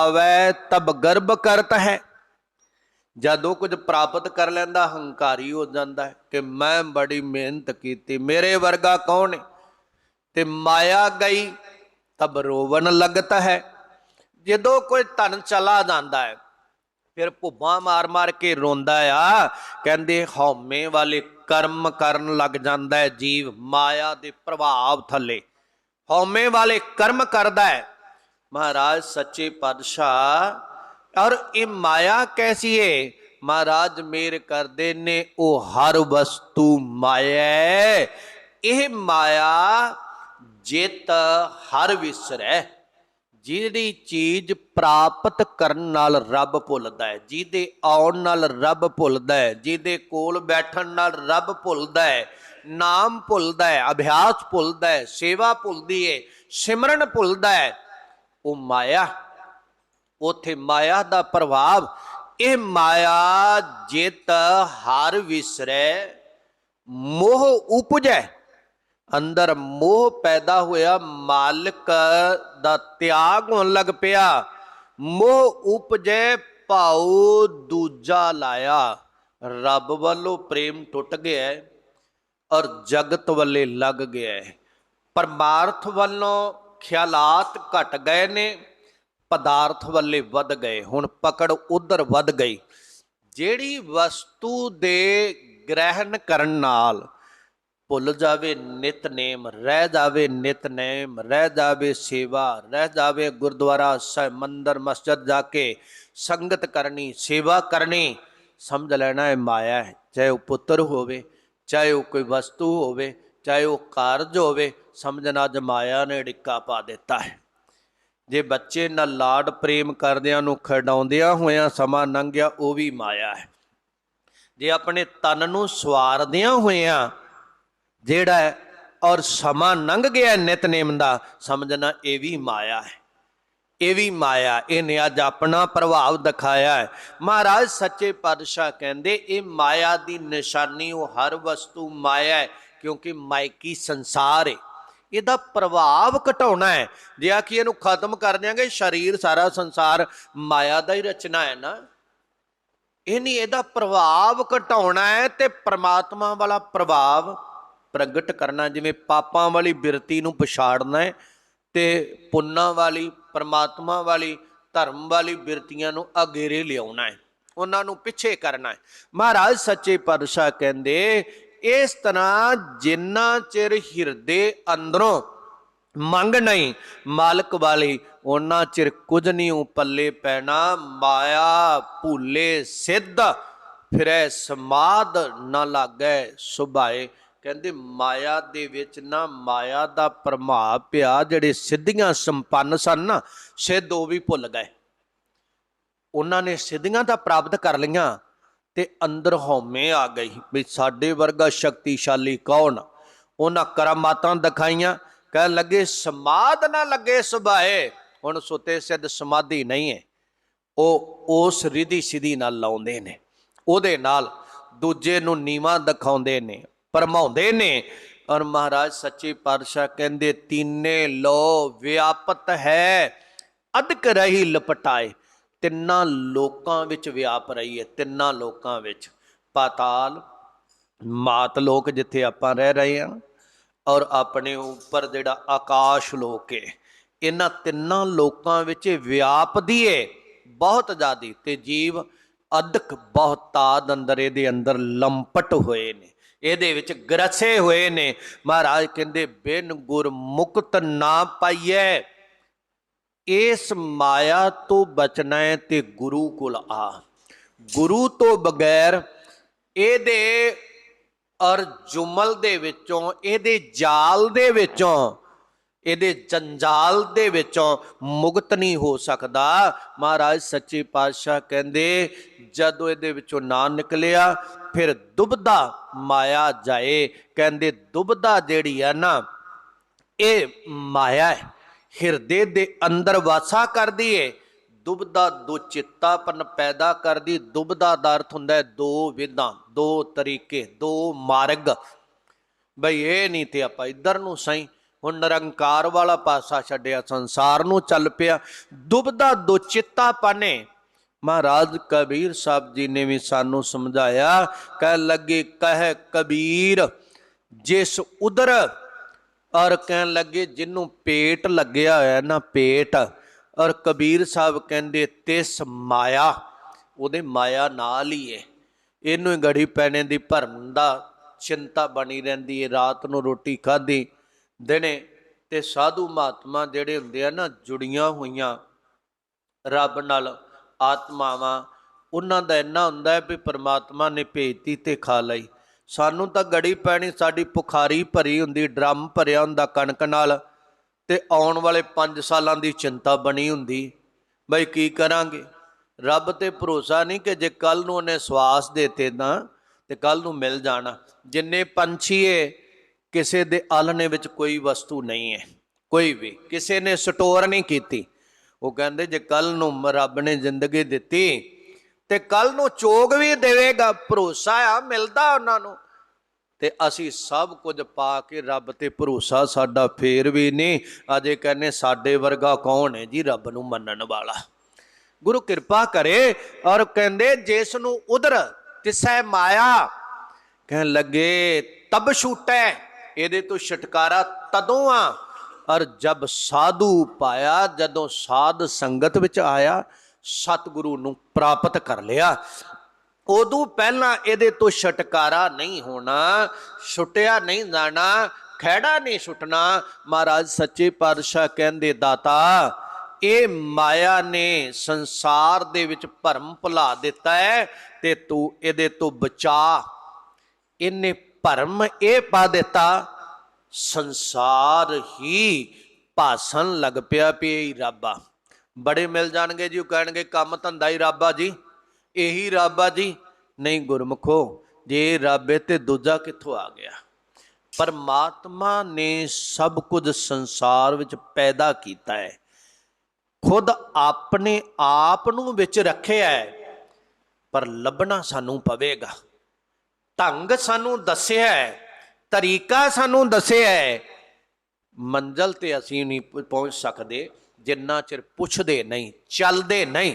ਆਵੈ, ਤਬ ਗਰਭ ਕਰਤ ਹੈ। ਜਦੋਂ ਕੁਝ ਪ੍ਰਾਪਤ ਕਰ ਲੈਂਦਾ, ਹੰਕਾਰੀ ਹੋ ਜਾਂਦਾ ਹੈ ਕਿ ਮੈਂ ਬੜੀ ਮਿਹਨਤ ਕੀਤੀ, ਮੇਰੇ ਵਰਗਾ ਕੌਣ ਹੈ? ਤੇ ਮਾਇਆ ਗਈ, ਤਬ ਰੋਵਨ ਲੱਗਤਾ ਹੈ। ਜਦੋਂ ਕੋਈ ਧਨ ਚਲਾ ਜਾਂਦਾ ਹੈ, ਫਿਰ ਭੁੱਬਾਂ ਮਾਰ-ਮਾਰ ਕੇ ਰੋਂਦਾ ਆ। ਕਹਿੰਦੇ, ਹਉਮੈ ਵਾਲੇ ਕਰਮ ਕਰਨ ਲੱਗ ਜਾਂਦਾ ਹੈ, ਜੀਵ ਮਾਇਆ ਦੇ ਪ੍ਰਭਾਵ ਥੱਲੇ। ਹਉਮੈ ਵਾਲੇ ਕਰਮ ਕਰਦਾ ਹੈ ਮਹਾਰਾਜ ਸੱਚੇ ਪਾਤਸ਼ਾਹ। ਔਰ ਇਹ ਮਾਇਆ ਕੈਸੀ ਹੈ ਮਹਾਰਾਜ ਮੇਰ ਕਰਦੇ ਨੇ, ਉਹ ਹਰ ਵਸਤੂ ਮਾਇਆ ਇਹ ਮਾਇਆ ਜਿਤ ਹਰ ਵਿਸਰੈ। ਜਿਹੜੀ ਚੀਜ਼ ਪ੍ਰਾਪਤ ਕਰਨ ਨਾਲ ਰੱਬ ਭੁੱਲਦਾ ਹੈ ਜਿਹਦੇ ਆਉਣ ਨਾਲ ਰੱਬ ਭੁੱਲਦਾ ਹੈ ਜਿਹਦੇ ਕੋਲ ਬੈਠਣ ਨਾਲ ਰੱਬ ਭੁੱਲਦਾ ਹੈ ਨਾਮ ਭੁੱਲਦਾ ਹੈ ਅਭਿਆਸ ਭੁੱਲਦਾ ਹੈ ਸੇਵਾ ਭੁੱਲਦੀ ਹੈ ਸਿਮਰਨ ਭੁੱਲਦਾ ਹੈ ਉਹ ਮਾਇਆ, ਉਥੇ ਮਾਇਆ ਦਾ ਪ੍ਰਭਾਵ, ਇਹ ਮਾਇਆ ਜਿਤ ਹਰ ਵਿਸਰੈ, ਮੋਹ ਉਪਜੈ। ਅੰਦਰ ਮੋਹ ਪੈਦਾ ਹੋਇਆ, ਮਾਲਕ ਦਾ ਤਿਆਗ ਹੋਣ ਲੱਗ ਪਿਆ। ਮੋਹ ਉਪਜੈ, ਭਾਉ ਦੂਜਾ ਲਾਇਆ। ਰੱਬ ਵੱਲੋਂ ਪ੍ਰੇਮ ਟੁੱਟ ਗਿਆ ਔਰ ਜਗਤ ਵੱਲੇ ਲੱਗ ਗਿਆ ਪਰਮਾਰਥ ਵੱਲੋਂ ਖਿਆਲਾਤ ਘਟ ਗਏ ਨੇ, ਪਦਾਰਥ ਵੱਲੇ ਵੱਧ ਗਏ, ਹੁਣ ਪਕੜ ਉਧਰ ਵੱਧ ਗਈ। ਜਿਹੜੀ ਵਸਤੂ ਦੇ ਗ੍ਰਹਿਣ ਕਰਨ ਨਾਲ ਭੁੱਲ ਜਾਵੇ ਨਿਤਨੇਮ, ਰਹਿ ਜਾਵੇ ਨਿਤਨੇਮ, ਰਹਿ ਜਾਵੇ ਸੇਵਾ, ਰਹਿ ਜਾਵੇ ਗੁਰਦੁਆਰਾ ਸਾਹਿਬ, ਮੰਦਰ, ਮਸਜਿਦ ਜਾ ਕੇ ਸੰਗਤ ਕਰਨੀ, ਸੇਵਾ ਕਰਨੀ, ਸਮਝ ਲੈਣਾ ਹੈ ਮਾਇਆ ਹੈ। ਚਾਹੇ ਉਹ ਪੁੱਤਰ ਹੋਵੇ, ਚਾਹੇ ਉਹ ਕੋਈ ਵਸਤੂ ਹੋਵੇ, ਚਾਹੇ ਉਹ ਕਾਰਜ ਹੋਵੇ ਸਮਝਣਾ ਅੱਜ ਮਾਇਆ ਨੇ ਡਿੱਕਾ ਪਾ ਦਿੱਤਾ ਹੈ। ਜੇ ਬੱਚੇ ਨਾਲ ਲਾਡ ਪ੍ਰੇਮ ਕਰਦਿਆਂ ਨੂੰ ਖਿਡਾਉਂਦਿਆਂ ਹੋਇਆਂ ਸਮਾਂ ਲੰਘਿਆ ਉਹ ਵੀ ਮਾਇਆ ਹੈ। ਜੇ ਆਪਣੇ ਤਨ ਨੂੰ ਸਵਾਰਦਿਆਂ ਹੋਇਆਂ ਜਿਹੜਾ ਔਰ ਸਮਾਂ ਲੰਘ ਗਿਆ ਨਿਤਨੇਮ ਦਾ, ਸਮਝਣਾ ਇਹ ਵੀ ਮਾਇਆ ਹੈ। ਇਹ ਵੀ ਮਾਇਆ, ਇਹਨੇ ਅੱਜ ਆਪਣਾ ਪ੍ਰਭਾਵ ਦਿਖਾਇਆ ਹੈ। ਮਹਾਰਾਜ ਸੱਚੇ ਪਾਤਸ਼ਾਹ ਕਹਿੰਦੇ, ਇਹ ਮਾਇਆ ਦੀ ਨਿਸ਼ਾਨੀ, ਉਹ ਹਰ ਵਸਤੂ ਮਾਇਆ ਹੈ, ਕਿਉਂਕਿ ਮਾਇਕੀ ਸੰਸਾਰ ਹੈ। ਇਹਦਾ ਪ੍ਰਭਾਵ ਘਟਾਉਣਾ ਹੈ। ਜੇ ਆਖੀ ਇਹਨੂੰ ਖਤਮ ਕਰ ਦਿਆਂਗੇ, ਸਰੀਰ ਸਾਰਾ ਸੰਸਾਰ ਮਾਇਆ ਦਾ ਹੀ ਰਚਨਾ ਹੈ ਨਾ। ਇਹ ਨਹੀਂ, ਇਹਦਾ ਪ੍ਰਭਾਵ ਘਟਾਉਣਾ ਹੈ ਤੇ ਪ੍ਰਮਾਤਮਾ ਵਾਲਾ ਪ੍ਰਭਾਵ ਪ੍ਰਗਟ ਕਰਨਾ ਜਿਵੇਂ ਪਾਪਾਂ ਵਾਲੀ ਬਿਰਤੀ ਨੂੰ ਪਛਾੜਨਾ ਹੈ ਤੇ ਪੁੰਨਾਂ ਵਾਲੀ, ਪ੍ਰਮਾਤਮਾ ਵਾਲੀ, ਧਰਮ ਵਾਲੀ ਬਿਰਤੀਆਂ ਨੂੰ ਅਗੇਰੇ ਲਿਆਉਣਾ ਹੈ। ਉਹਨਾਂ ਨੂੰ ਪਿੱਛੇ ਕਰਨਾ ਹੈ। ਮਹਾਰਾਜ ਸੱਚੇ ਪਾਤਸ਼ਾਹ ਕਹਿੰਦੇ ਇਸ ਤਰ੍ਹਾਂ ਜਿੰਨਾ ਚਿਰ ਹਿਰਦੇ ਅੰਦਰੋਂ ਮੰਗ ਨਹੀਂ, ਮਾਲਕ ਵਾਲੀ ਉਹਨਾਂ ਚਿਰ ਕੁਝ ਨਹੀਂ ਉਹ ਪੱਲੇ ਪੈਣਾ, ਮਾਇਆ ਭੂਲੇ ਸਿੱਧ, ਫਿਰੈ ਸਮਾਦ ਨਾ ਲਾਗੈ ਸੁਭਾਏ। ਕਹਿੰਦੇ ਮਾਇਆ ਦੇ ਵਿੱਚ ਨਾ ਮਾਇਆ ਦਾ ਪ੍ਰਭਾਵ ਪਿਆ, ਜਿਹੜੇ ਸਿੱਧੀਆਂ ਸੰਪੰਨ ਸਨ ਨਾ, ਸਿੱਧ ਉਹ ਵੀ ਭੁੱਲ ਗਏ। ਉਹਨਾਂ ਨੇ ਸਿੱਧੀਆਂ ਤਾਂ ਪ੍ਰਾਪਤ ਕਰ ਲਈਆਂ ਤੇ ਅੰਦਰ ਹਉਮੈ ਆ ਗਈ ਵੀ ਸਾਡੇ ਵਰਗਾ ਸ਼ਕਤੀਸ਼ਾਲੀ ਕੌਣ? ਉਹਨਾਂ ਕਰਾਮਾਤਾਂ ਦਿਖਾਈਆਂ ਕਹਿ ਲੱਗੇ ਸਮਾਦ ਨਾ ਲੱਗੇ ਸੁਭਾਏ। ਹੁਣ ਸੁਤੇ ਸਿੱਧ ਸਮਾਧੀ ਨਹੀਂ ਹੈ। ਉਹ ਉਸ ਰਿਧੀ ਸਿਧੀ ਨਾਲ ਲਾਉਂਦੇ ਨੇ। ਉਹਦੇ ਨਾਲ ਦੂਜੇ ਨੂੰ ਨੀਵਾ ਦਿਖਾਉਂਦੇ ਨੇ, ਪਰਮਾਉਂਦੇ ਨੇ। ਔਰ ਮਹਾਰਾਜ ਸੱਚੇ ਪਾਤਸ਼ਾਹ ਕਹਿੰਦੇ, ਤੀਨੇ ਲੋ ਵਿਆਪਤ ਹੈ, ਅਦਕ ਰਹੀ ਲਪਟਾਏ। ਤਿੰਨਾਂ ਲੋਕਾਂ ਵਿੱਚ ਵਿਆਪ ਰਹੀ ਹੈ, ਤਿੰਨਾਂ ਲੋਕਾਂ ਵਿੱਚ। ਪਾਤਾਲ, ਮਾਤ ਲੋਕ ਜਿੱਥੇ ਆਪਾਂ ਰਹਿ ਰਹੇ ਹਾਂ ਔਰ ਆਪਣੇ ਉੱਪਰ ਜਿਹੜਾ ਆਕਾਸ਼ ਲੋਕ ਹੈ, ਇਹਨਾਂ ਤਿੰਨਾਂ ਲੋਕਾਂ ਵਿੱਚ ਵਿਆਪਦੀ ਏ ਬਹੁਤ ਜ਼ਿਆਦੀ। ਤੇ ਜੀਵ ਅਦਕ ਬਹੁਤਾਦ ਅੰਦਰ, ਇਹਦੇ ਅੰਦਰ ਲੰਪਟ ਹੋਏ ਨੇ, ਇਹਦੇ ਵਿੱਚ ਗਰਸੇ ਹੋਏ ਨੇ। ਮਹਾਰਾਜ ਕਹਿੰਦੇ, ਬਿਨ ਗੁਰ ਮੁਕਤ ਨਾ ਪਾਈਏ ਇਸ ਮਾਇਆ ਤੋਂ ਬਚਣਾ ਹੈ ਤੇ ਗੁਰੂ ਕੋਲ ਆ। ਗੁਰੂ ਤੋਂ ਬਗੈਰ ਇਹਦੇ ਔਰ ਜੁਮਲ ਦੇ ਵਿੱਚੋਂ, ਇਹਦੇ ਜਾਲ ਦੇ ਵਿੱਚੋਂ, ਇਹਦੇ ਜੰਜਾਲ ਦੇ ਵਿੱਚੋਂ ਮੁਕਤ ਨਹੀਂ ਹੋ ਸਕਦਾ। ਮਹਾਰਾਜ ਸੱਚੇ ਪਾਤਸ਼ਾਹ ਕਹਿੰਦੇ, ਜਦੋਂ ਇਹਦੇ ਵਿੱਚੋਂ ਨਾ ਨਿਕਲਿਆ, ਫਿਰ ਦੁਬਦਾ ਮਾਇਆ ਜਾਏ। ਕਹਿੰਦੇ, ਦੁਬਦਾ ਜਿਹੜੀ ਆ ਨਾ, ਇਹ ਮਾਇਆ ਹੈ। ਹਿਰਦੇ ਦੇ ਅੰਦਰ ਵਾਸਾ ਕਰਦੀ ਏ। ਦੁਬਦਾ ਦੋ ਚਿੱਤਾਪਨ ਪੈਦਾ ਕਰਦੀ। ਦੁਬਦਾ ਦਾ ਅਰਥ ਹੁੰਦਾ ਹੈ ਦੋ ਵਿਧਾਂ ਦੋ ਤਰੀਕੇ, ਦੋ ਮਾਰਗ। ਬਈ ਇਹ ਨਹੀਂ ਤੇ ਆਪਾਂ ਇੱਧਰ ਨੂੰ ਸਹੀ। ਹੁਣ ਨਿਰੰਕਾਰ ਵਾਲਾ ਪਾਸਾ ਛੱਡਿਆ, ਸੰਸਾਰ ਨੂੰ ਚੱਲ ਪਿਆ। ਦੁਬਦਾ ਦੋ ਪਾਨੇ ਮਹਾਰਾਜ ਕਬੀਰ ਸਾਹਿਬ ਜੀ ਨੇ ਵੀ ਸਾਨੂੰ ਸਮਝਾਇਆ, ਕਹਿ ਲੱਗੇ, ਕਹਿ ਕਬੀਰ, ਜਿਸ ਉਦਰ ਔਰ ਕਹਿਣ ਲੱਗੇ, ਜਿਹਨੂੰ ਪੇਟ ਲੱਗਿਆ ਹੋਇਆ ਨਾ ਪੇਟ। ਔਰ ਕਬੀਰ ਸਾਹਿਬ ਕਹਿੰਦੇ, ਤਿਸ ਮਾਇਆ, ਉਹਦੇ ਮਾਇਆ ਨਾਲ ਹੀ ਏ। ਇਹਨੂੰ ਹੀ ਗੜੀ ਪੈਣੇ ਦੀ ਭਰਮ ਦਾ ਚਿੰਤਾ ਬਣੀ ਰਹਿੰਦੀ ਏ, ਰਾਤ ਨੂੰ ਰੋਟੀ ਖਾਧੀ। ਦਿਨੇ ਤੇ ਸਾਧੂ ਮਹਾਤਮਾ ਜਿਹੜੇ ਹੁੰਦੇ ਆ ਨਾ, ਜੁੜੀਆਂ ਹੋਈਆਂ ਰੱਬ ਨਾਲ ਆਤਮਾਵਾਂ, ਉਹਨਾਂ ਦਾ ਇੰਨਾ ਹੁੰਦਾ ਹੈ ਵੀ ਪਰਮਾਤਮਾ ਨੇ ਭੇਜਤੀ ਤੇ ਖਾ ਲਈ। ਸਾਨੂੰ ਤਾਂ ਗੜੀ ਪੈਣੀ, ਸਾਡੀ ਪੁਖਾਰੀ ਭਰੀ ਹੁੰਦੀ, ਡਰਮ ਭਰਿਆ ਹੁੰਦਾ ਕਣਕ ਨਾਲ ਤੇ ਆਉਣ ਵਾਲੇ 5 ਸਾਲਾਂ ਦੀ ਚਿੰਤਾ ਬਣੀ ਹੁੰਦੀ। ਬਈ ਕੀ ਕਰਾਂਗੇ? ਰੱਬ ਤੇ ਭਰੋਸਾ ਨਹੀਂ ਕਿ ਜੇ ਕੱਲ ਨੂੰ ਉਹਨੇ ਸਵਾਸ ਦੇਤੇ ਤਾਂ ਤੇ ਕੱਲ ਨੂੰ ਮਿਲ ਜਾਣਾ। ਜਿੰਨੇ ਪੰਛੀ ਏ, ਕਿਸੇ ਦੇ ਆਲਣੇ ਵਿੱਚ ਕੋਈ ਵਸਤੂ ਨਹੀਂ ਹੈ ਕੋਈ ਵੀ, ਕਿਸੇ ਨੇ ਸਟੋਰ ਨਹੀਂ ਕੀਤੀ। ਉਹ ਕਹਿੰਦੇ, ਜੇ ਕੱਲ ਨੂੰ ਰੱਬ ਨੇ ਜ਼ਿੰਦਗੀ ਦਿੱਤੀ ਤੇ ਕੱਲ ਨੂੰ ਚੋਗ ਵੀ ਦੇਵੇਗਾ, ਭਰੋਸਾ ਆ, ਮਿਲਦਾ ਉਹਨਾਂ ਨੂੰ। ਤੇ ਅਸੀਂ ਸਭ ਕੁਝ ਪਾ ਕੇ ਰੱਬ ਤੇ ਭਰੋਸਾ, ਸਾਡਾ ਫੇਰ ਵੀ ਨਹੀਂ। ਅਜੇ ਕਹਿੰਨੇ ਸਾਡੇ ਵਰਗਾ ਕੌਣ ਹੈ ਜੀ ਰੱਬ ਨੂੰ ਮੰਨਣ ਵਾਲਾ? ਗੁਰੂ ਕਿਰਪਾ ਕਰੇ ਔਰ ਕਹਿੰਦੇ, ਜਿਸ ਨੂੰ ਉਧਰ ਤਿਸੈ ਮਾਇਆ ਕਹਿਣ ਲੱਗੇ, ਤਬ ਛੂਟੈ, ਇਹਦੇ ਤੋਂ ਛਟਕਾਰਾ ਤਦੋਂ ਆ। ਔਰ ਜਬ ਸਾਧੂ ਪਾਇਆ, ਜਦੋਂ ਸਾਧ ਸੰਗਤ ਵਿੱਚ ਆਇਆ ਸਤਿਗੁਰੂ ਨੂੰ ਪ੍ਰਾਪਤ ਕਰ ਲਿਆ। ਉਦੋਂ ਪਹਿਲਾਂ ਇਹਦੇ ਤੋਂ ਛਟਕਾਰਾ ਨਹੀਂ ਹੋਣਾ, ਛੁੱਟਿਆ ਨਹੀਂ ਜਾਣਾ, ਖਹਿੜਾ ਨਹੀਂ ਛੁੱਟਣਾ ਮਹਾਰਾਜ ਸੱਚੇ ਪਾਤਸ਼ਾਹ ਕਹਿੰਦੇ, ਦਾਤਾ, ਇਹ ਮਾਇਆ ਨੇ ਸੰਸਾਰ ਦੇ ਵਿੱਚ ਭਰਮ ਭੁਲਾ ਦਿੱਤਾ ਹੈ ਤੇ ਤੂੰ ਇਹਦੇ ਤੋਂ ਬਚਾ। ਇਹਨੇ ਭਰਮ ਇਹ ਪਾ ਦਿੱਤਾ, ਸੰਸਾਰ ਹੀ ਭਾਸਣ ਲੱਗ ਪਿਆ ਵੀ ਰੱਬਾ ਬੜੇ ਮਿਲ ਜਾਣਗੇ ਜੀ, ਉਹ ਕਹਿਣਗੇ, ਕੰਮ ਧੰਦਾ ਹੀ ਰੱਬ ਆ ਜੀ। ਇਹੀ ਰੱਬ ਆ ਜੀ। ਨਹੀਂ ਗੁਰਮਖੋ, ਜੇ ਰੱਬ ਹੈ ਤੇ ਦੂਜਾ ਕਿੱਥੋਂ ਆ ਗਿਆ? ਪਰਮਾਤਮਾ ਨੇ ਸਭ ਕੁਝ ਸੰਸਾਰ ਵਿੱਚ ਪੈਦਾ ਕੀਤਾ ਹੈ। ਖੁਦ ਆਪਣੇ ਆਪ ਨੂੰ ਵਿੱਚ ਰੱਖਿਆ ਹੈ, ਪਰ ਲੱਭਣਾ ਸਾਨੂੰ ਪਵੇਗਾ। ਢੰਗ ਸਾਨੂੰ ਦੱਸਿਆ ਹੈ, ਤਰੀਕਾ ਸਾਨੂੰ ਦੱਸਿਆ ਹੈ। ਮੰਜ਼ਲ ਤੇ ਅਸੀਂ ਨਹੀਂ ਪਹੁੰਚ ਸਕਦੇ। ਜਿੰਨਾ ਚਿਰ ਪੁੱਛਦੇ ਨਹੀਂ, ਚੱਲਦੇ ਨਹੀਂ।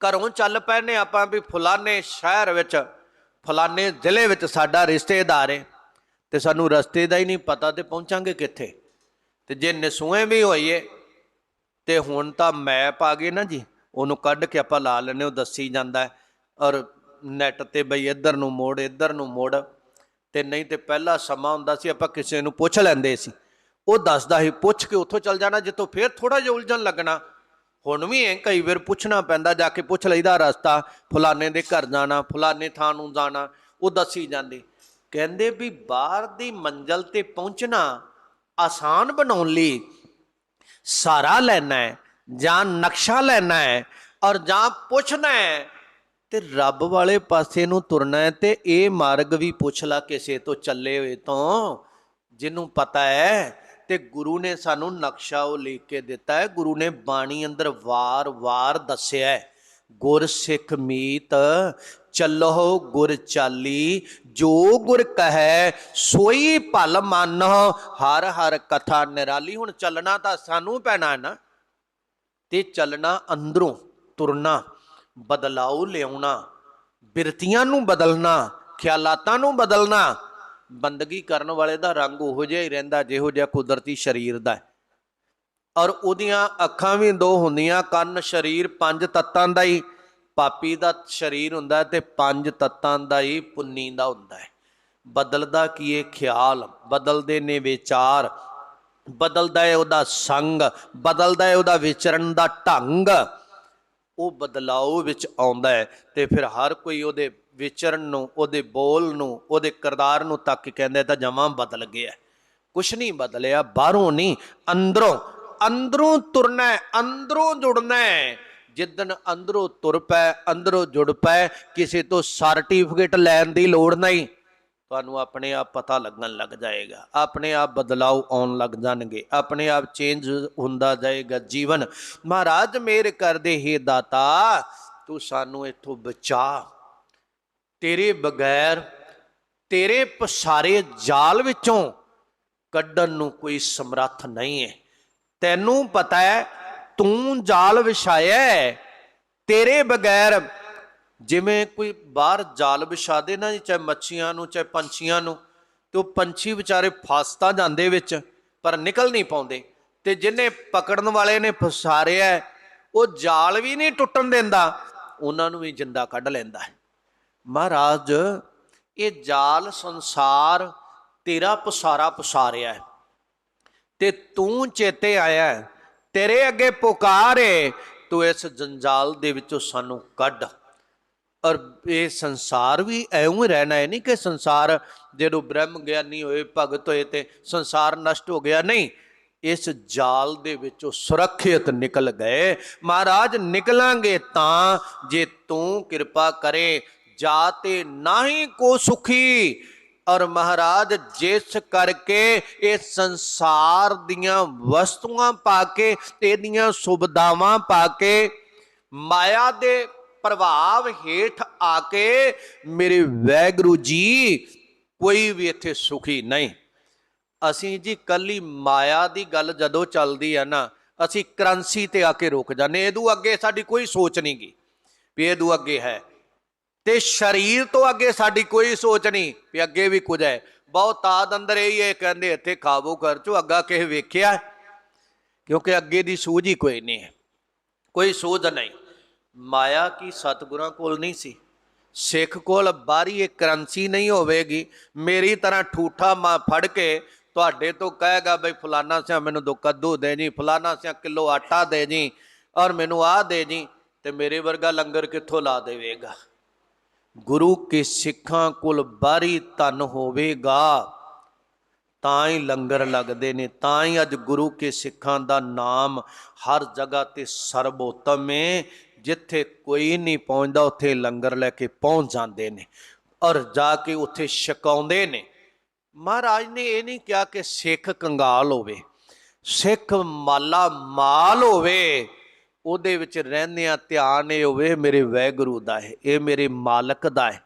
ਘਰੋਂ ਚੱਲ ਪਏ ਨੇ ਆਪਾਂ ਵੀ ਫਲਾਣੇ ਸ਼ਹਿਰ ਵਿੱਚ ਫਲਾਨੇ ਜ਼ਿਲ੍ਹੇ ਵਿੱਚ ਸਾਡਾ ਰਿਸ਼ਤੇਦਾਰ ਹੈ ਤੇ ਸਾਨੂੰ ਰਸਤੇ ਦਾ ਹੀ ਨਹੀਂ ਪਤਾ ਤੇ ਪਹੁੰਚਾਂਗੇ ਕਿੱਥੇ। ਤੇ ਜੇ ਨਸੂਏ ਵੀ ਹੋਈਏ, ਤੇ ਹੁਣ ਤਾਂ ਮੈਪ ਆ ਗਏ ਨਾ ਜੀ, ਉਹਨੂੰ ਕੱਢ ਕੇ ਆਪਾਂ ਲਾ ਲੈਨੇ ਉਹ ਦੱਸੀ ਜਾਂਦਾ ਔਰ ਨੈਟ ਤੇ ਬਈ ਇੱਧਰ ਨੂੰ ਮੋੜ, ਇੱਧਰ ਨੂੰ ਮੋੜ, ਤੇ ਨਹੀਂ ਤੇ ਪਹਿਲਾ ਸਮਾਂ ਹੁੰਦਾ ਸੀ, ਆਪਾਂ ਕਿਸੇ ਨੂੰ ਪੁੱਛ ਲੈਂਦੇ ਸੀ। ਉਹ ਦੱਸਦਾ ਸੀ, ਪੁੱਛ ਕੇ ਉੱਥੋਂ ਚੱਲ ਜਾਣਾ, ਜਿੱਥੋਂ ਫੇਰ ਥੋੜਾ ਜਿਹਾ ਉਲਝਣ ਲੱਗਣਾ। ਹੁਣ ਵੀ ਐ ਕਈ ਵਾਰ ਪੁੱਛਣਾ ਪੈਂਦਾ, ਜਾ ਕੇ ਪੁੱਛ ਲਈਦਾ ਰਸਤਾ, ਫਲਾਣੇ ਦੇ ਘਰ ਜਾਣਾ, ਫਲਾਣੇ ਥਾਂ ਨੂੰ ਜਾਣਾ, ਉਹ ਦੱਸੀ ਜਾਂਦੇ। ਕਹਿੰਦੇ ਵੀ ਬਾਹਰ ਦੀ ਮੰਜ਼ਲ ਤੇ ਪਹੁੰਚਣਾ ਆਸਾਨ ਬਣਾਉਣ ਲਈ ਸਾਰਾ ਲੈਣਾ ਹੈ, ਜਾਂ ਨਕਸ਼ਾ ਲੈਣਾ ਹੈ, ਔਰ ਜਾਂ ਪੁੱਛਣਾ ਹੈ, ਤੇ ਰੱਬ ਵਾਲੇ ਪਾਸੇ ਨੂੰ ਤੁਰਨਾ ਹੈ, ਤੇ ਇਹ ਮਾਰਗ ਵੀ ਪੁੱਛ ਲਾ ਕਿਸੇ ਤੋਂ ਚੱਲੇ ਹੋਏ ਤੋਂ, ਜਿਹਨੂੰ ਪਤਾ ਹੈ ਤੇ ਗੁਰੂ ਨੇ ਸਾਨੂੰ ਨਕਸ਼ਾ ਉਹ ਲਿਖ ਕੇ ਦਿੱਤਾ ਹੈ। ਗੁਰੂ ਨੇ ਬਾਣੀ ਅੰਦਰ ਵਾਰ-ਵਾਰ ਦੱਸਿਆ ਹੈ, ਗੁਰ ਸਿੱਖ ਮੀਤ ਚੱਲੋ ਗੁਰ ਚਾਲੀ, ਜੋ ਗੁਰ ਕਹੈ ਸੋਈ ਭਲ ਮੰਨੋ, ਹਰ ਹਰ ਕਥਾ ਨਿਰਾਲੀ। ਹੁਣ ਚੱਲਣਾ ਤਾਂ ਸਾਨੂੰ ਪੈਣਾ ਹੈ ਨਾ, ਤੇ ਚੱਲਣਾ ਅੰਦਰੋਂ ਤੁਰਨਾ ਬਦਲਾਉ ਲਿਆਉਣਾ, ਬਿਰਤੀਆਂ ਨੂੰ ਬਦਲਣਾ, ਖਿਆਲਾਤਾਂ ਨੂੰ ਬਦਲਣਾ ਬੰਦਗੀ ਕਰਨ ਵਾਲੇ ਦਾ ਰੰਗ ਉਹੋ ਜਿਹਾ ਹੀ ਰਹਿੰਦਾ, ਜਿਹੋ ਜਿਹਾ ਕੁਦਰਤੀ ਸਰੀਰ ਦਾ ਔਰ ਉਹਦੀਆਂ ਅੱਖਾਂ ਵੀ ਦੋ ਹੁੰਦੀਆਂ, ਕੰਨ, ਸਰੀਰ, ਪੰਜ ਤੱਤਾਂ ਦਾ ਹੀ। ਪਾਪੀ ਦਾ ਸਰੀਰ ਹੁੰਦਾ ਤੇ ਪੰਜ ਤੱਤਾਂ ਦਾ ਹੀ ਪੁੰਨੀ ਦਾ ਹੁੰਦਾ ਹੈ। ਬਦਲਦਾ ਕੀ ਇਹ ਖਿਆਲ? ਬਦਲਦੇ ਨੇ ਵਿਚਾਰ। ਬਦਲਦਾ ਹੈ ਉਹਦਾ ਸੰਗ। ਬਦਲਦਾ ਹੈ ਉਹਦਾ ਵਿਚਰਨ ਦਾ ਢੰਗ। ਉਹ ਬਦਲਾਅ ਵਿੱਚ ਆਉਂਦਾ ਹੈ ਤੇ ਫਿਰ ਹਰ ਕੋਈ ਉਹਦੇ ਵਿਚਰਨ ਨੂੰ, ਉਹਦੇ ਬੋਲ ਨੂੰ, ਉਹਦੇ ਕਿਰਦਾਰ ਨੂੰ ਤੱਕ ਕਹਿੰਦਾ ਤਾਂ ਜਮਾਂ ਬਦਲ ਗਿਆ ਕੁਛ ਨਹੀਂ ਬਦਲਿਆ, ਬਾਹਰੋਂ ਨਹੀਂ, ਅੰਦਰੋਂ ਅੰਦਰੋਂ ਤੁਰਨਾ ਹੈ, ਅੰਦਰੋਂ ਜੁੜਨਾ ਹੈ। ਜਿੱਦਨ ਅੰਦਰੋਂ ਤੁਰ ਪੈ, ਅੰਦਰੋਂ ਜੁੜ ਪੈ, ਕਿਸੇ ਤੋਂ ਸਰਟੀਫਿਕੇਟ ਲੈਣ ਦੀ ਲੋੜ ਨਹੀਂ। ਤੁਹਾਨੂੰ ਆਪਣੇ ਆਪ ਪਤਾ ਲੱਗਣ ਲੱਗ ਜਾਏਗਾ। ਆਪਣੇ ਆਪ ਬਦਲਾਅ ਆਉਣ ਲੱਗ ਜਾਣਗੇ। ਆਪਣੇ ਆਪ ਚੇਂਜ ਹੁੰਦਾ ਜਾਏਗਾ ਜੀਵਨ। ਮਹਾਰਾਜ ਮੇਰ ਕਰਦੇ ਹੀ ਦਾਤਾ, ਤੂੰ ਸਾਨੂੰ ਇੱਥੋਂ ਬਚਾ। ਤੇਰੇ ਬਗੈਰ, ਤੇਰੇ ਪਸਾਰੇ ਜਾਲ ਵਿੱਚੋਂ ਕੱਢਣ ਨੂੰ ਕੋਈ ਸਮਰੱਥ ਨਹੀਂ ਹੈ। ਤੈਨੂੰ ਪਤਾ ਹੈ, ਤੂੰ ਜਾਲ ਵਿਛਾਇਆ ਤੇਰੇ ਬਗੈਰ ਜਿਵੇਂ ਕੋਈ ਬਾਹਰ ਜਾਲ ਵਿਛਾ ਦੇ ਨਾ ਜੀ, ਚਾਹੇ ਮੱਛੀਆਂ ਨੂੰ ਚਾਹੇ ਪੰਛੀਆਂ ਨੂੰ ਤੇ ਉਹ ਪੰਛੀ ਵਿਚਾਰੇ ਫਸ ਤਾਂ ਜਾਂਦੇ ਵਿੱਚ ਪਰ ਨਿਕਲ ਨਹੀਂ ਪਾਉਂਦੇ। ਤੇ ਜਿਹਨੇ ਪਕੜਨ ਵਾਲੇ ਨੇ ਫਸਾਰਿਆ ਉਹ ਜਾਲ ਵੀ ਨਹੀਂ ਟੁੱਟਣ ਦਿੰਦਾ ਉਹਨਾਂ ਨੂੰ ਵੀ ਜਿੰਦਾ ਕੱਢ ਲੈਂਦਾ ਹੈ। ਮਹਾਰਾਜ ਇਹ ਜਾਲ ਸੰਸਾਰ ਤੇਰਾ ਪਸਾਰਾ ਪਸਾਰਿਆ ਹੈ। ਤੇ ਤੂੰ ਚੇਤੇ ਆਇਆ ਤੇਰੇ ਅੱਗੇ ਪੁਕਾਰ ਏ ਤੂੰ ਇਸ ਜੰਜਾਲ ਦੇ ਵਿੱਚੋਂ ਸਾਨੂੰ ਕੱਢ। ਔਰ ਇਹ ਸੰਸਾਰ ਵੀ ਐਉਂ ਰਹਿਣਾ ਹੈ ਨਹੀਂ ਕਿ ਸੰਸਾਰ ਜਦੋਂ ਬ੍ਰਹਮ ਗਿਆਨੀ ਹੋਏ, ਭਗਤ ਹੋਏ ਤੇ ਸੰਸਾਰ ਨਸ਼ਟ ਹੋ ਗਿਆ, ਨਹੀਂ। ਇਸ ਜਾਲ ਦੇ ਵਿੱਚੋਂ ਸੁਰੱਖਿਅਤ ਨਿਕਲ ਗਏ। ਮਹਾਰਾਜ, ਨਿਕਲਾਂਗੇ ਤਾਂ ਜੇ ਤੂੰ ਕਿਰਪਾ ਕਰੇ, ਜਾ ਤੇ ਕੋ ਸੁਖੀ। ਔਰ ਮਹਾਰਾਜ, ਜਿਸ ਕਰਕੇ ਇਹ ਸੰਸਾਰ ਦੀਆਂ ਵਸਤੂਆਂ ਪਾ ਕੇ ਇਹਦੀਆਂ ਸੁਵਿਧਾਵਾਂ ਪਾ ਕੇ ਮਾਇਆ ਦੇ ਪ੍ਰਭਾਵ ਹੇਠ ਆ ਕੇ ਮੇਰੇ ਵੈਗਰੂ ਜੀ ਕੋਈ ਵੀ ਇੱਥੇ ਸੁਖੀ ਨਹੀਂ। ਅਸੀਂ ਜੀ ਕੱਲੀ ਮਾਇਆ ਦੀ ਗੱਲ ਜਦੋਂ ਚੱਲਦੀ ਹੈ ਨਾ, ਅਸੀਂ ਕਰੰਸੀ ਤੇ ਆ ਕੇ ਰੁਕ ਜਾਂਦੇ ਇਹਦੂ ਅੱਗੇ ਸਾਡੀ ਕੋਈ ਸੋਚ ਨਹੀਂ ਗੀ ਵੀ ਇਹਦੂ ਅੱਗੇ ਹੈ। ਤੇ ਸਰੀਰ ਤੋਂ ਅੱਗੇ ਸਾਡੀ ਕੋਈ ਸੋਚ ਨਹੀਂ ਵੀ ਅੱਗੇ ਵੀ ਕੁਝ ਹੈ। ਬਹੁਤਾਦ ਅੰਦਰ ਇਹ ਹੀ ਹੈ, ਕਹਿੰਦੇ ਇੱਥੇ ਖਾਵੋ ਘਰ ਚੋਂ, ਅੱਗਾ ਕਿਸੇ ਵੇਖਿਆ ਕਿਉਂਕਿ ਅੱਗੇ ਦੀ ਸੂਝ ਹੀ ਕੋਈ ਨਹੀਂ ਹੈ। ਕੋਈ ਸੋਧ ਨਹੀਂ। ਮਾਇਆ ਕੀ ਸਤਗੁਰਾਂ ਕੋਲ ਨਹੀਂ ਸੀ? ਸਿੱਖ ਕੋਲ ਬਾਹਰੀ ਇੱਕ ਕਰੰਸੀ ਨਹੀਂ ਹੋਵੇਗੀ। ਮੇਰੀ ਤਰ੍ਹਾਂ ਠੂਠਾ ਮਾ ਫੜ ਕੇ ਤੁਹਾਡੇ ਤੋਂ ਕਹੇਗਾ, ਬਈ ਫਲਾਨਾ ਸਿਆ ਮੈਨੂੰ ਦੋ ਕੱਦੂ ਦੇ ਜੀ, ਫਲਾਨਾ ਸਿਆ ਕਿਲੋ ਆਟਾ ਦੇ ਜੀ ਔਰ ਮੈਨੂੰ ਆਹ ਦੇ ਜੀ ਤੇ ਮੇਰੇ ਵਰਗਾ ਲੰਗਰ ਕਿੱਥੋਂ ਲਾ ਦੇਵੇਗਾ? ਗੁਰੂ ਕੇ ਸਿੱਖਾਂ ਕੋਲ ਬਾਹਰੀ ਧਨ ਹੋਵੇਗਾ, ਤਾਂ ਹੀ ਲੰਗਰ ਲੱਗਦੇ ਨੇ, ਤਾਂ ਹੀ ਅੱਜ ਗੁਰੂ ਕੇ ਸਿੱਖਾਂ ਦਾ ਨਾਮ ਹਰ ਜਗ੍ਹਾ ਤੇ ਸਰਬੋਤਮ ਹੈ ਜਿੱਥੇ ਕੋਈ ਨਹੀਂ ਪਹੁੰਚਦਾ, ਉੱਥੇ ਲੰਗਰ ਲੈ ਕੇ ਪਹੁੰਚ ਜਾਂਦੇ ਨੇ ਔਰ ਜਾ ਕੇ ਉੱਥੇ ਛਕਾਉਂਦੇ ਨੇ। ਮਹਾਰਾਜ ਨੇ ਇਹ ਨਹੀਂ ਕਿਹਾ ਕਿ ਸਿੱਖ ਕੰਗਾਲ ਹੋਵੇ, ਸਿੱਖ ਮਾਲਾ ਮਾਲ ਹੋਵੇ, ਉਹਦੇ ਵਿੱਚ ਰਹਿੰਦਿਆਂ ਧਿਆਨ ਇਹ ਹੋਵੇ ਮੇਰੇ ਵੈਗੁਰੂ ਦਾ ਹੈ, ਇਹ ਮੇਰੇ ਮਾਲਕ ਦਾ ਹੈ।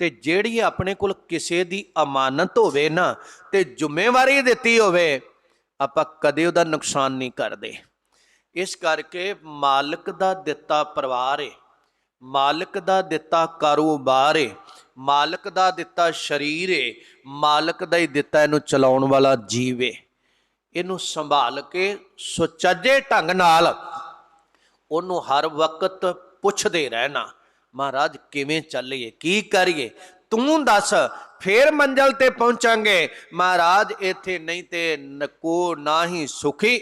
ਤੇ ਜਿਹੜੀ ਆਪਣੇ ਕੋਲ ਕਿਸੇ ਦੀ ਅਮਾਨਤ ਹੋਵੇ ਨਾ, ਤੇ ਜ਼ਿੰਮੇਵਾਰੀ ਦਿੱਤੀ ਹੋਵੇ, ਆਪਾਂ ਕਦੇ ਉਹਦਾ ਨੁਕਸਾਨ ਨਹੀਂ ਕਰਦੇ। ਇਸ ਕਰਕੇ ਮਾਲਕ ਦਾ ਦਿੱਤਾ ਪਰਿਵਾਰ ਏ, ਮਾਲਕ ਦਾ ਦਿੱਤਾ ਕਾਰੋਬਾਰ ਏ, ਮਾਲਕ ਦਾ ਦਿੱਤਾ ਸਰੀਰ ਏ, ਮਾਲਕ ਦਾ ਹੀ ਦਿੱਤਾ ਇਹਨੂੰ ਚਲਾਉਣ ਵਾਲਾ ਜੀਵ ਏ। ਇਹਨੂੰ ਸੰਭਾਲ ਕੇ ਸੁਚੱਜੇ ਢੰਗ ਨਾਲ ਉਹਨੂੰ ਹਰ ਵਕਤ ਪੁੱਛਦੇ ਰਹਿਣਾ, ਮਹਾਰਾਜ, ਕਿਵੇਂ ਚੱਲੀਏ? ਕੀ ਕਰੀਏ? ਤੂੰ ਦੱਸ, ਫੇਰ ਮੰਜ਼ਲ ਤੇ ਪਹੁੰਚਾਂਗੇ। ਮਹਾਰਾਜ, ਇੱਥੇ ਨਹੀਂ ਤੇ ਨਕੋ ਨਾ ਹੀ ਸੁਖੀ।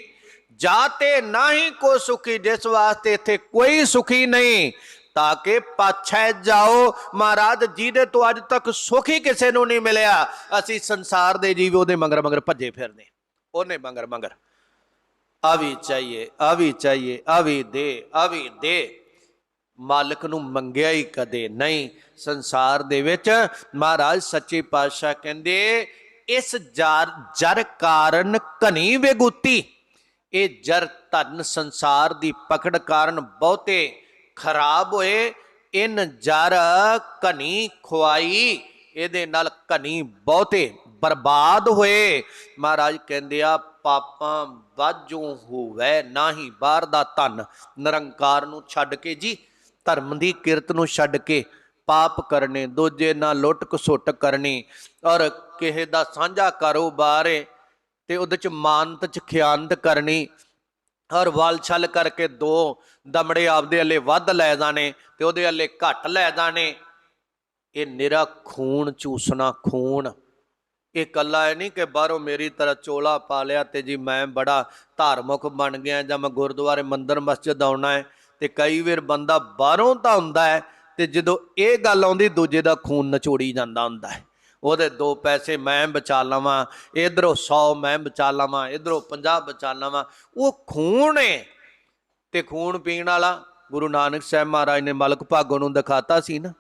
ਜਾਤੇ ਨਾਹੀ ਕੋ ਸੁਖੀ, ਜਿਸ ਵਾਸਤੇ ਇੱਥੇ ਕੋਈ ਸੁਖੀ ਨਹੀਂ ਤਾਂ ਕਿ ਪਾਛੈ ਜਾਓ। ਮਹਾਰਾਜ, ਜਿਹਦੇ ਤੋਂ ਅੱਜ ਤੱਕ ਸੁਖੀ ਕਿਸੇ ਨੂੰ ਨਹੀਂ ਮਿਲਿਆ, ਅਸੀਂ ਸੰਸਾਰ ਦੇ ਜੀਵ ਉਹਦੇ ਮੰਗਰ ਮੰਗਰ ਭੱਜੇ ਫਿਰਦੇ। ਉਹਨੇ ਮੰਗਰ ਮੰਗਰ। ਆ ਵੀ ਚਾਹੀਏ, ਆ ਵੀ ਚਾਹੀਏ, ਆ ਵੀ ਦੇ, ਆ ਵੀ ਦੇ। ਮਾਲਕ ਨੂੰ ਮੰਗਿਆ ਹੀ ਕਦੇ ਨਹੀਂ। ਸੰਸਾਰ ਦੇ ਵਿੱਚ ਮਹਾਰਾਜ ਸੱਚੇ ਪਾਤਸ਼ਾਹ ਕਹਿੰਦੇ, ਇਸ ਜਰ ਜਰ ਕਾਰਨ ਘਨੀ ਵਿਗੂਤੀ। ਇਹ ਜਰ ਧਨ ਸੰਸਾਰ ਦੀ ਪਕੜ ਕਾਰਨ ਬਹੁਤੇ ਖਰਾਬ ਹੋਏ। ਇਨ ਜਰ ਘਣੀ ਖੁਆਈ, ਇਹਦੇ ਨਾਲ ਘਣੀ ਬਹੁਤੇ ਬਰਬਾਦ ਹੋਏ। ਮਹਾਰਾਜ ਕਹਿੰਦੇ ਆ, ਪਾਪਾਂ ਵਾਜੋਂ ਹੋਵੇ ਨਾਹੀ ਬਾਹਰ ਦਾ ਧਨ ਨਿਰੰਕਾਰ ਨੂੰ ਛੱਡ ਕੇ ਜੀ, ਧਰਮ ਦੀ ਕਿਰਤ ਨੂੰ ਛੱਡ ਕੇ ਪਾਪ ਕਰਨੇ, ਦੂਜੇ ਨਾਲ ਲੁੱਟ ਖਸੁੱਟ ਕਰਨੀ, ਔਰ ਕਿਸੇ ਦਾ ਸਾਂਝਾ ਕਾਰੋਬਾਰ ਏ ਤੇ ਉਹਦੇ ਚ ਮਾਨਤ ਚ ਖਿਆਨਤ ਕਰਨੀ ਔਰ ਵਾਲ ਛਲ ਕਰਕੇ ਦੋ ਦਮੜੇ ਆਪਦੇ ਹੱਲੇ ਵੱਧ ਲੈ ਜਾਣੇ ਤੇ ਉਹਦੇ ਹੱਲੇ ਘੱਟ ਲੈ ਜਾਣੇ। ਇਹ ਨਿਰਾ ਖੂਨ ਚੂਸਣਾ ਖੂਨ। ਇਹ ਕੱਲਾ ਇਹ ਨਹੀਂ ਕਿ ਬਾਹਰੋਂ ਮੇਰੀ ਤਰ੍ਹਾਂ ਚੋਲਾ ਪਾ ਲਿਆ ਤੇ ਜੀ ਮੈਂ ਬੜਾ ਧਾਰਮਿਕ ਬਣ ਗਿਆ ਜਾਂ ਮੈਂ ਗੁਰਦੁਆਰੇ ਮੰਦਰ ਮਸਜਿਦ ਆਉਣਾ ਹੈ ਤੇ ਕਈ ਵਾਰ ਬੰਦਾ ਬਾਹਰੋਂ ਤਾਂ ਹੁੰਦਾ ਹੈ ਤੇ ਜਦੋਂ ਇਹ ਗੱਲ ਆਉਂਦੀ, ਦੂਜੇ ਦਾ ਖੂਨ ਨਚੋੜੀ ਜਾਂਦਾ ਹੁੰਦਾ ਹੈ। ਉਹਦੇ ਦੋ ਪੈਸੇ ਮੈਂ ਬਚਾ ਲਵਾਂ, ਇਧਰੋਂ 100 ਮੈਂ ਬਚਾ ਲਵਾਂ, ਇਧਰੋਂ 50 ਬਚਾ ਲਵਾਂ। ਉਹ ਖੂਨ ਹੈ ਤੇ ਖੂਨ ਪੀਣ ਵਾਲਾ ਗੁਰੂ ਨਾਨਕ ਸਾਹਿਬ ਮਹਾਰਾਜ ਨੇ ਮਲਕ ਭਾਗੋ ਨੂੰ ਦਿਖਾਤਾ ਸੀ ਨਾ।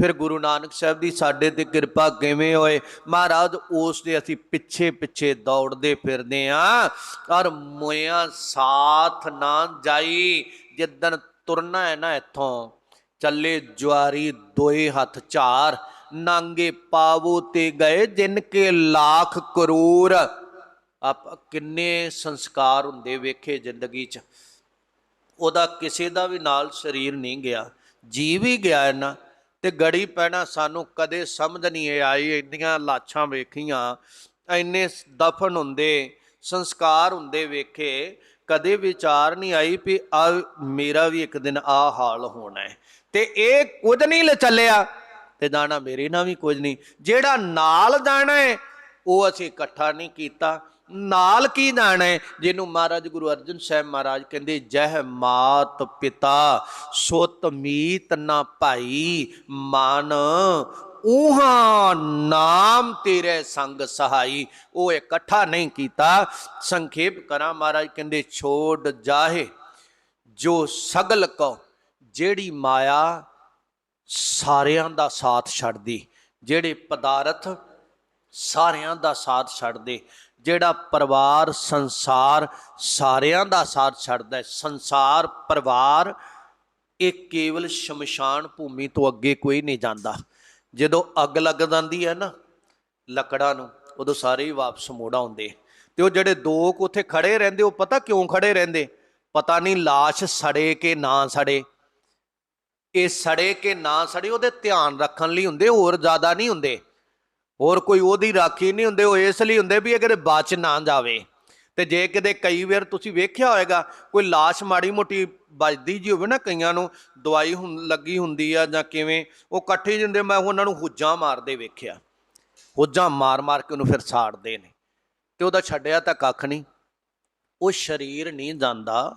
ਫਿਰ ਗੁਰੂ ਨਾਨਕ ਸਾਹਿਬ ਦੀ ਸਾਡੇ ਤੇ ਕਿਰਪਾ ਕਿਵੇਂ ਹੋਏ? ਮਹਾਰਾਜ, ਉਸ ਦੇ ਅਸੀਂ ਪਿੱਛੇ ਪਿੱਛੇ ਦੌੜਦੇ ਫਿਰਦੇ ਆਂ। ਔਰ ਮੋਇਆ ਸਾਥ ਨਾ ਜਾਈ, ਜਿੱਦਣ ਤੁਰਨਾ ਹੈ ਨਾ ਇੱਥੋਂ, ਚੱਲੇ ਜੁਆਰੀ ਦੋਏ ਹੱਥ ਝਾਰ। ਨਾਂਗੇ ਪਾਵੋ ਤੇ ਗਏ ਜਿਨ ਕੇ ਲੱਖ ਕਰੋੜ। ਆਪ ਕਿੰਨੇ ਸੰਸਕਾਰ ਹੁੰਦੇ ਵੇਖੇ ਜ਼ਿੰਦਗੀ 'ਚ। ਉਹਦਾ ਕਿਸੇ ਦਾ ਵੀ ਨਾਲ ਸਰੀਰ ਨਹੀਂ ਗਿਆ। ਜੀ ਵੀ ਗਿਆ ਨਾ ਤੇ ਗੜੀ ਪੈਣਾ ਸਾਨੂੰ ਕਦੇ ਸਮਝ ਨਹੀਂ ਆਈ। ਇੰਨੀਆਂ ਲਾਛਾਂ ਵੇਖੀਆਂ, ਇੰਨੇ ਦਫਨ ਹੁੰਦੇ, ਸੰਸਕਾਰ ਹੁੰਦੇ ਵੇਖੇ, ਕਦੇ ਵਿਚਾਰ ਨਹੀਂ ਆਈ ਵੀ ਆ ਮੇਰਾ ਵੀ ਇੱਕ ਦਿਨ ਆ ਹਾਲ ਹੋਣਾ ਹੈ। ਤੇ ਇਹ ਕੁਝ ਨਹੀਂ ਲ ਚੱਲਿਆ। ਤੇ ਦਾਣਾ ਮੇਰੇ ਨਾਲ ਵੀ ਕੁਝ ਨਹੀਂ। ਜਿਹੜਾ ਨਾਲ ਦਾਣਾ ਹੈ, ਉਹ ਅਸੀਂ ਇਕੱਠਾ ਨਹੀਂ ਕੀਤਾ। ਨਾਲ ਕੀ ਦਾਣਾ ਹੈ? ਜਿਹਨੂੰ ਮਹਾਰਾਜ ਗੁਰੂ ਅਰਜਨ ਸਾਹਿਬ ਮਹਾਰਾਜ ਕਹਿੰਦੇ, ਜਹ ਮਾਤ ਪਿਤਾ ਸੁਤ ਮੀਤ ਨਾ ਭਾਈ ਮਨ ਉਹਾਂ ਨਾਮ ਤੇਰੇ ਸੰਗ ਸਹਾਈ। ਉਹ ਇਕੱਠਾ ਨਹੀਂ ਕੀਤਾ। ਸੰਖੇਪ ਕਰਾਂ, ਮਹਾਰਾਜ ਕਹਿੰਦੇ, ਛੋੜ ਜਾਹੇ, ਜੋ ਸਗਲ ਕੋ ਜਿਹੜੀ ਮਾਇਆ ਸਾਰਿਆਂ ਦਾ ਸਾਥ ਛੱਡਦੀ, ਜਿਹੜੇ ਪਦਾਰਥ ਸਾਰਿਆਂ ਦਾ ਸਾਥ ਛੱਡਦੇ, ਜਿਹੜਾ ਪਰਿਵਾਰ, ਸੰਸਾਰ ਸਾਰਿਆਂ ਦਾ ਸਾਥ ਛੱਡਦਾ ਸੰਸਾਰ, ਪਰਿਵਾਰ, ਇਹ ਕੇਵਲ ਸ਼ਮਸ਼ਾਨ ਭੂਮੀ ਤੋਂ ਅੱਗੇ ਕੋਈ ਨਹੀਂ ਜਾਂਦਾ। ਜਦੋਂ ਅੱਗ ਲੱਗ ਜਾਂਦੀ ਹੈ ਨਾ, ਲੱਕੜਾਂ ਨੂੰ, ਉਦੋਂ ਸਾਰੇ ਹੀ ਵਾਪਸ ਮੋੜ ਆਉਂਦੇ। ਤੇ ਉਹ ਜਿਹੜੇ ਦੋ ਕੁ ਉੱਥੇ ਖੜੇ ਰਹਿੰਦੇ, ਉਹ ਪਤਾ ਕਿਉਂ ਖੜੇ ਰਹਿੰਦੇ? ਪਤਾ ਨਹੀਂ ਲਾਸ਼ ਸੜੇ ਕਿ ਨਾ ਸੜੇ। ਇਹ ਸੜੇ ਕਿ ਨਾ ਸੜੇ, ਉਹਦੇ ਧਿਆਨ ਰੱਖਣ ਲਈ ਹੁੰਦੇ, ਹੋਰ ਜ਼ਿਆਦਾ ਨਹੀਂ ਹੁੰਦੇ। ਹੋਰ ਕੋਈ ਉਹਦੀ ਰਾਖੀ ਨਹੀਂ ਹੁੰਦੇ, ਉਹ ਇਸ ਲਈ ਹੁੰਦੇ ਵੀ ਅਗਰ ਬਚ ਨਾ ਜਾਵੇ। ਤੇ ਜੇ ਕਿਤੇ ਕਈ ਵਾਰ ਤੁਸੀਂ ਵੇਖਿਆ ਹੋਵੇਗਾ ਕੋਈ লাশ ਮਾੜੀ ਮੋਟੀ ਵੱਜਦੀ ਜੀ ਹੋਵੇ ਨਾ ਕਈਆਂ ਨੂੰ, ਦਵਾਈ ਹੁਣ ਲੱਗੀ ਹੁੰਦੀ ਆ ਜਾਂ ਕਿਵੇਂ, ਉਹ ਇਕੱਠੇ ਜਿੰਦੇ ਮੈਂ ਉਹਨਾਂ ਨੂੰ ਹੁੱਜਾਂ ਮਾਰਦੇ ਵੇਖਿਆ। ਹੁੱਜਾਂ ਮਾਰ ਮਾਰ ਕੇ ਉਹਨੂੰ ਫਿਰ ਸਾੜਦੇ ਨੇ। ਤੇ ਉਹਦਾ ਛੱਡਿਆ ਤਾਂ ਕੱਖ ਨਹੀਂ। ਉਹ ਸਰੀਰ ਨਹੀਂ ਜਾਂਦਾ।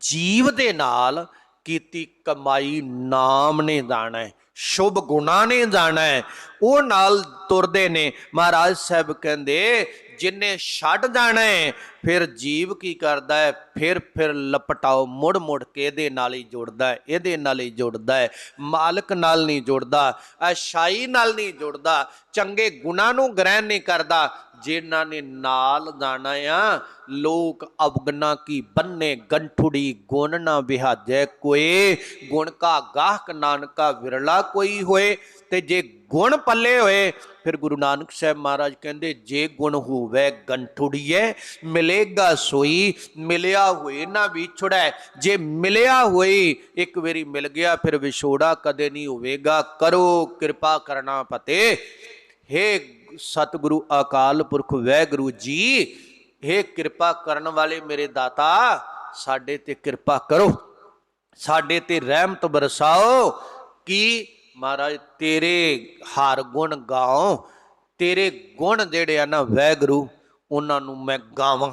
ਜੀਵ ਦੇ ਨਾਲ ਕੀਤੀ, ਕਮਾਈ ਨਾਮ ਨੇ ਜਾਣਾ ਹੈ, ਸ਼ੁਭ ਗੁਣਾ ਨੇ ਜਾਣਾ ਹੈ। ਉਹ ਨਾਲ ਤੁਰਦੇ ਨੇ। ਮਹਾਰਾਜ ਸਾਹਿਬ ਕਹਿੰਦੇ, ਜਿਨੇ ਛੱਡ ਜਾਣਾ ਹੈ, ਫਿਰ ਜੀਵ ਕੀ ਕਰਦਾ ਹੈ? ਫਿਰ ਫਿਰ ਲਪਟਾਓ, ਮੁੜ ਮੁੜ ਕੇ ਇਹਦੇ ਨਾਲ ਹੀ ਜੁੜਦਾ ਹੈ, ਇਹਦੇ ਨਾਲ ਹੀ ਜੁੜਦਾ ਹੈ। ਮਾਲਕ ਨਾਲ ਨਹੀਂ ਜੁੜਦਾ ਅਸ਼ਾਈ ਨਾਲ ਨਹੀਂ ਜੁੜਦਾ, ਚੰਗੇ ਗੁਣਾ ਨੂੰ ਗ੍ਰਹਿਣ ਨਹੀਂ ਕਰਦਾ ਜਿਨ੍ਹਾਂ ਨੇ ਨਾਲ ਜਾਣਾ ਆ, ਲੋਕ ਅਵਗਨਾ ਕੀ ਬੰਨੇ, ਗੰਠੁੜੀ ਗੁਣ ਨਾ ਵਿਹਾਜੈ ਕੋਏ ਗੁਣ ਕਾ ਗਾਹਕ ਨਾਨਕਾ ਵਿਰਲਾ ਕੋਈ ਹੋਏ। ਤੇ ਜੇ ਗੁਣ ਪੱਲੇ ਹੋਏ, ਫਿਰ ਗੁਰੂ ਨਾਨਕ ਸਾਹਿਬ ਮਹਾਰਾਜ ਕਹਿੰਦੇ, ਜੇ ਗੁਣ ਹੋਵੇ ਗੰਠੁੜੀਏ, ਮਿਲੇਗਾ ਸੋਈ, ਮਿਲਿਆ ਹੋਏ ਨਾ ਵਿਛੜੈ। ਜੇ ਮਿਲਿਆ ਹੋਈ, ਇੱਕ ਵਾਰੀ ਮਿਲ ਗਿਆ, ਫਿਰ ਵਿਛੋੜਾ ਕਦੇ ਨਹੀਂ ਹੋਵੇਗਾ। ਕਰੋ ਕਿਰਪਾ ਕਰਨਾ ਪਤੇ ਹੇ ਸਤਿਗੁਰੂ ਅਕਾਲ ਪੁਰਖ ਵੈਗੁਰੂ ਜੀ, ਹੇ ਕਿਰਪਾ ਕਰਨ ਵਾਲੇ ਮੇਰੇ ਦਾਤਾ, ਸਾਡੇ ਤੇ ਕਿਰਪਾ ਕਰੋ, ਸਾਡੇ ਤੇ ਰਹਿਮਤ ਬਰਸਾਓ, ਕਿ ਮਹਾਰਾਜ ਤੇਰੇ ਹਰ ਗੁਣ ਗਾਉ ਤੇਰੇ ਗੁਣ ਜਿਹੜੇ ਆ ਨਾ ਵੈਗੁਰੂ, ਉਹਨਾਂ ਨੂੰ ਮੈਂ ਗਾਵਾਂ।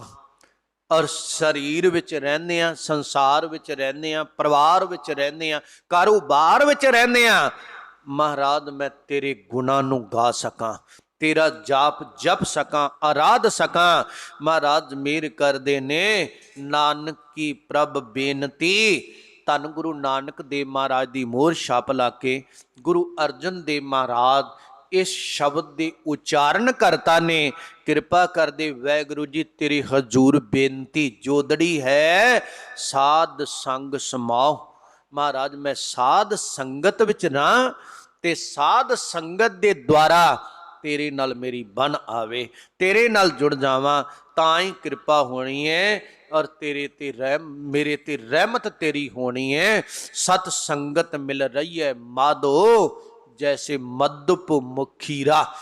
ਔਰ ਸਰੀਰ ਵਿੱਚ ਰਹਿੰਦੇ ਆ, ਸੰਸਾਰ ਵਿੱਚ ਰਹਿੰਦੇ ਆ, ਪਰਿਵਾਰ ਵਿੱਚ ਰਹਿੰਦੇ ਆ, ਕਾਰੋਬਾਰ ਵਿੱਚ ਰਹਿੰਦੇ ਆ, ਮਹਾਰਾਜ ਮੈਂ ਤੇਰੇ ਗੁਣਾਂ ਨੂੰ ਗਾ ਸਕਾਂ। ਤੇਰਾ ਜਾਪ ਜਪ ਸਕਾਂ, ਆਰਾਧ ਸਕਾਂ। ਮਹਾਰਾਜ ਮੇਰ ਕਰਦੇ ਨੇ, ਨਾਨਕ ਕੀ ਪ੍ਰਭ ਬੇਨਤੀ। ਧੰਨ ਗੁਰੂ ਨਾਨਕ ਦੇਵ ਮਹਾਰਾਜ ਦੀ ਮੋਹਰ ਛਾਪ ਲਾ ਕੇ, ਗੁਰੂ ਅਰਜਨ ਦੇਵ ਮਹਾਰਾਜ ਇਸ ਸ਼ਬਦ ਦੇ ਉਚਾਰਨ ਕਰਤਾ ਨੇ। ਕਿਰਪਾ ਕਰਦੇ ਵੈਗੁਰੂ ਜੀ, ਤੇਰੀ ਹਜ਼ੂਰ ਬੇਨਤੀ ਜੋਦੜੀ ਹੈ, ਸਾਧ ਸੰਗ ਸਮਾਓ। ਮਹਾਰਾਜ, ਮੈਂ ਸਾਧ ਸੰਗਤ ਵਿੱਚ ਨਾ, ਤੇ ਸਾਧ ਸੰਗਤ ਦੇ ਦੁਆਰਾ ਤੇਰੇ ਨਾਲ ਮੇਰੀ ਬਨ ਆਵੇ, ਤੇਰੇ ਨਾਲ ਜੁੜ ਜਾਵਾਂ, ਤਾਂ ਹੀ ਕਿਰਪਾ ਹੋਣੀ ਹੈ ਔਰ ਤੇਰੇ ਤੇ ਰਹਿਮ ਮੇਰੇ ਤੇ ਰਹਿਮਤ ਤੇਰੀ ਹੋਣੀ ਹੈ ਸਤ ਸੰਗਤ ਮਿਲ ਰਹੀ ਹੈ ਮਾਦੋ ਜੈਸੇ ਮਦਪ ਮੁਖੀਰਾ।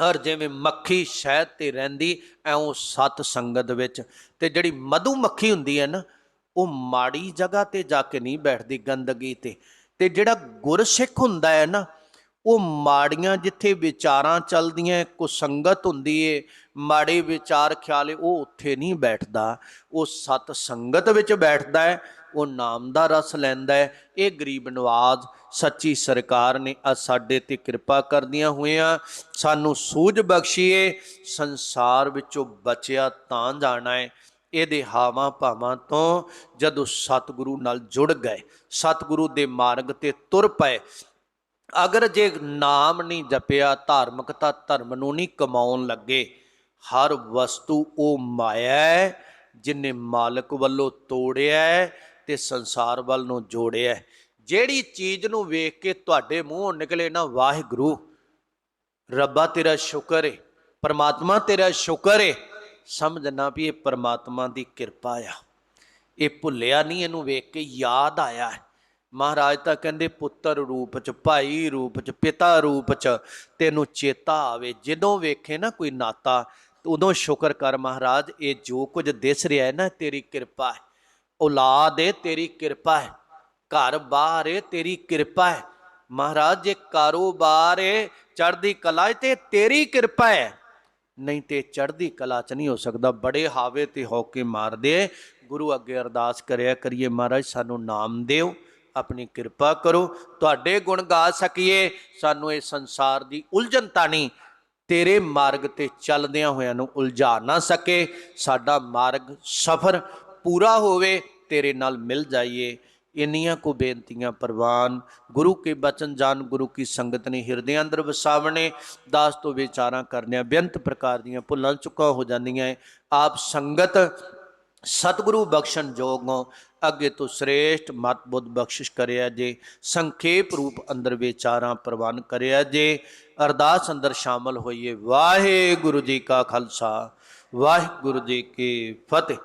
ਔਰ ਜਿਵੇਂ ਮੱਖੀ ਸ਼ਹਿਦ ਤੇ ਰਹਿੰਦੀ, ਐਉਂ ਸਤ ਸੰਗਤ ਵਿੱਚ। ਤੇ ਜਿਹੜੀ ਮਧੂ ਮੱਖੀ ਹੁੰਦੀ ਹੈ ਨਾ, ਉਹ ਮਾੜੀ ਜਗ੍ਹਾ ਤੇ ਜਾ ਕੇ ਨਹੀਂ ਬੈਠਦੀ ਗੰਦਗੀ ਤੇ। ਤੇ ਜਿਹੜਾ ਗੁਰਸਿੱਖ ਹੁੰਦਾ ਹੈ ਨਾ ਉਹ ਮਾੜੀਆਂ ਜਿੱਥੇ ਵਿਚਾਰਾਂ ਚੱਲਦੀਆਂ ਕੁਸੰਗਤ ਹੁੰਦੀ ਏ, ਮਾੜੇ ਵਿਚਾਰ ਖਿਆਲੇ ਉਹ ਉੱਥੇ ਨਹੀਂ ਬੈਠਦਾ। ਉਹ ਸਤ ਸੰਗਤ ਵਿੱਚ ਬੈਠਦਾ ਹੈ ਉਹ ਨਾਮ ਦਾ ਰਸ ਲੈਂਦਾ ਹੈ ਇਹ ਗਰੀਬ ਨਵਾਜ਼, ਸੱਚੀ ਸਰਕਾਰ ਨੇ ਆ ਸਾਡੇ ਤੇ ਕਿਰਪਾ ਕਰਦੀਆਂ ਹੋਈਆਂ। ਸਾਨੂੰ ਸੂਝ ਬਖਸ਼ੀਏ, ਸੰਸਾਰ ਵਿੱਚੋਂ ਬਚਿਆ ਤਾਂ ਜਾਣਾ ਹੈ ਇਹਦੇ ਹਾਵਾਂ ਭਾਵਾਂ ਤੋਂ ਜਦੋਂ ਸਤਿਗੁਰੂ ਨਾਲ ਜੁੜ ਗਏ, ਸਤਿਗੁਰੂ ਦੇ ਮਾਰਗ ਤੇ ਤੁਰ ਪਏ ਅਗਰ ਜੇ ਨਾਮ ਨਹੀਂ ਜਪਿਆ ਧਾਰਮਿਕਤਾ ਧਰਮ ਨੂੰ ਨਹੀਂ ਕਮਾਉਣ ਲੱਗੇ, ਹਰ ਵਸਤੂ ਉਹ ਮਾਇਆ ਹੈ, ਜਿਨੇ ਮਾਲਕ ਵੱਲੋਂ ਤੋੜਿਆ ਹੈ ਤੇ ਸੰਸਾਰ ਵੱਲ ਨੂੰ ਜੋੜਿਆ ਜਿਹੜੀ ਚੀਜ਼ ਨੂੰ ਵੇਖ ਕੇ ਤੁਹਾਡੇ ਮੂੰਹੋਂ ਨਿਕਲੇ ਨਾ, ਵਾਹਿਗੁਰੂ, ਰੱਬਾ ਤੇਰਾ ਸ਼ੁਕਰ ਏ, ਪਰਮਾਤਮਾ ਤੇਰਾ ਸ਼ੁਕਰ ਏ ਸਮਝਣਾ ਵੀ ਇਹ ਪਰਮਾਤਮਾ ਦੀ ਕਿਰਪਾ ਆ ਇਹ ਭੁੱਲਿਆ ਨਹੀਂ, ਇਹਨੂੰ ਵੇਖ ਕੇ ਯਾਦ ਆਇਆ ਹੈ। ਮਹਾਰਾਜ ਤਾਂ ਕਹਿੰਦੇ, ਪੁੱਤਰ ਰੂਪ ਚ, ਭਾਈ ਰੂਪ ਚ, ਪਿਤਾ ਰੂਪ ਚ ਤੈਨੂੰ ਚੇਤਾ ਆਵੇ। ਜਦੋਂ ਵੇਖੇ ਨਾ ਕੋਈ ਨਾਤਾ, ਉਦੋਂ ਸ਼ੁਕਰ ਕਰ ਮਹਾਰਾਜ, ਇਹ ਜੋ ਕੁਝ ਦਿਸ ਰਿਹਾ ਹੈ ਨਾ, ਤੇਰੀ ਕਿਰਪਾ ਹੈ। ਔਲਾਦ ਹੈ ਤੇਰੀ ਕਿਰਪਾ ਹੈ। ਘਰ ਬਾਹਰ ਹੈ ਤੇਰੀ ਕਿਰਪਾ ਹੈ। ਮਹਾਰਾਜ, ਜੇ ਕਾਰੋਬਾਰ ਹੈ ਚੜ੍ਹਦੀ ਕਲਾ ਤੇ ਤੇਰੀ ਕਿਰਪਾ ਹੈ। ਨਹੀਂ ਤੇ ਚੜ੍ਹਦੀ ਕਲਾ ਚ ਨਹੀਂ ਹੋ ਸਕਦਾ। ਬੜੇ ਹਾਵੇ ਤੇ ਹੌਕੇ ਮਾਰਦੇ ਗੁਰੂ ਅੱਗੇ ਅਰਦਾਸ ਕਰਿਆ ਕਰੀਏ, ਮਹਾਰਾਜ, ਸਾਨੂੰ ਨਾਮ ਦਿਓ। ਆਪਣੀ ਕਿਰਪਾ ਕਰੋ, ਤੁਹਾਡੇ ਗੁਣ ਗਾ ਸਕੀਏ। ਸਾਨੂੰ ਇਹ ਸੰਸਾਰ ਦੀ ਉਲਝਣ ਤਾਣੀ ਤੇਰੇ ਮਾਰਗ ਤੇ ਚੱਲਦਿਆਂ ਹੋਇਆਂ ਨੂੰ ਉਲਝਾ ਨਾ ਸਕੇ। ਸਾਡਾ ਮਾਰਗ ਸਫਰ ਪੂਰਾ ਹੋਵੇ, ਤੇਰੇ ਨਾਲ ਮਿਲ ਜਾਈਏ। ਇੰਨੀਆਂ ਕੋ ਬੇਨਤੀਆਂ ਪ੍ਰਵਾਨ, ਗੁਰੂ ਕੇ ਬਚਨ ਜਾਨ, ਗੁਰੂ ਕੀ ਸੰਗਤ ਨੇ ਹਿਰਦੇ ਅੰਦਰ ਵਸਾਵਣੇ। ਦਾਸ ਤੋਂ ਵਿਚਾਰਾਂ ਕਰਨਿਆਂ ਬੇਅੰਤ ਪ੍ਰਕਾਰ ਦੀਆਂ ਭੁੱਲਾਂ ਚੁੱਕਾ ਹੋ ਜਾਂਦੀਆਂ ਹੈ। ਆਪ ਸੰਗਤ ਸਤਿਗੁਰੂ ਬਖਸ਼ਣ ਜੋਗੋਂ ਅੱਗੇ ਤੋਂ ਸ੍ਰੇਸ਼ਟ ਮਤ ਬੁੱਧ ਬਖਸ਼ਿਸ਼ ਕਰਿਆ ਜੇ, ਸੰਖੇਪ ਰੂਪ ਅੰਦਰ ਵਿਚਾਰਾਂ ਪ੍ਰਵਾਨ ਕਰਿਆ ਜੇ, ਅਰਦਾਸ ਅੰਦਰ ਸ਼ਾਮਲ ਹੋਈਏ। ਵਾਹਿਗੁਰੂ ਜੀ ਕਾ ਖਾਲਸਾ, ਵਾਹਿਗੁਰੂ ਜੀ ਕੀ ਫਤਿਹ।